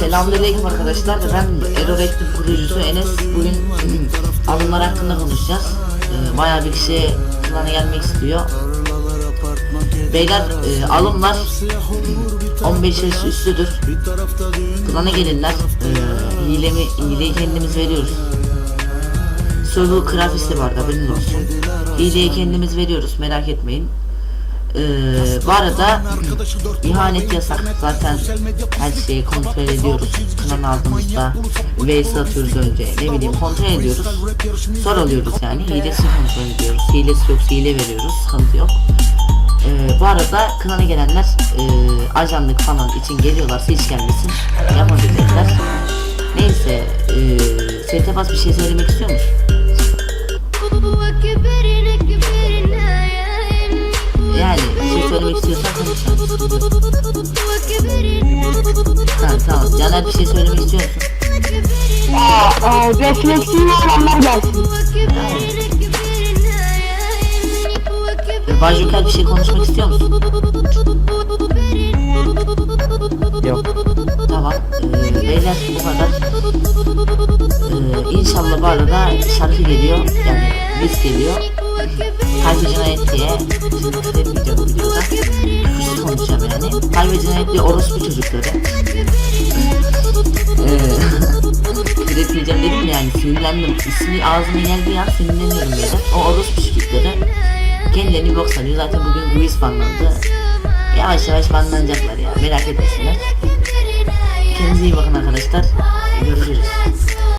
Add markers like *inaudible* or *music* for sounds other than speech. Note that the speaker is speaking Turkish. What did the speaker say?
Selamünaleyküm arkadaşlar. Ben Eroractive kurucusu Enes. Bugün alımlar hakkında konuşacağız. Ee, bayağı bir kişi klana gelmek istiyor. Beyler e, alımlar 15 yaş üstüdür. Gelirler. Ee, hilemi, hileyi kendimiz veriyoruz. Server grafisi var da bilin olsun. Hileyi kendimiz veriyoruz merak etmeyin. Ee, bu arada ihanet yasak. Zaten her şeyi kontrol ediyoruz. Klan aldığımızda vs atıyoruz önce. Ne bileyim kontrol ediyoruz. Sonra alıyoruz yani. Hilesi kontrol ediyoruz. Hilesi yoksa hile veriyoruz. Sıkıntı yok. Ee, bu arada klana gelenler e, ajanlık falan için geliyorlarsa hiç gelmesin. Yapabilirler neyse e, ST bir şey söylemek istiyor musun? Tamam tamam. Caner bir şey söylemek istiyor musun? Aa, refleksiyon olanlar gelsin. Ee, Bajuka bir şey konuşmak istiyor musun? Yok. Tamam. Ee, beyler bu kadar. Ee, inşallah bu arada şarkı geliyor. Yani biz geliyor. Kaygıcına et diye. Şimdi video diye orospu çocukları. Ee, *laughs* küfür etmeyeceğim dedim yani sinirlendim. İsmi ağzıma geldiği an sinirleniyorum böyle. O orospu çocukları kendilerini bok sanıyor. Zaten bugün Luis banlandı. Yavaş yavaş banlanacaklar ya. Merak etmesinler. Kendinize iyi bakın arkadaşlar. Görüşürüz.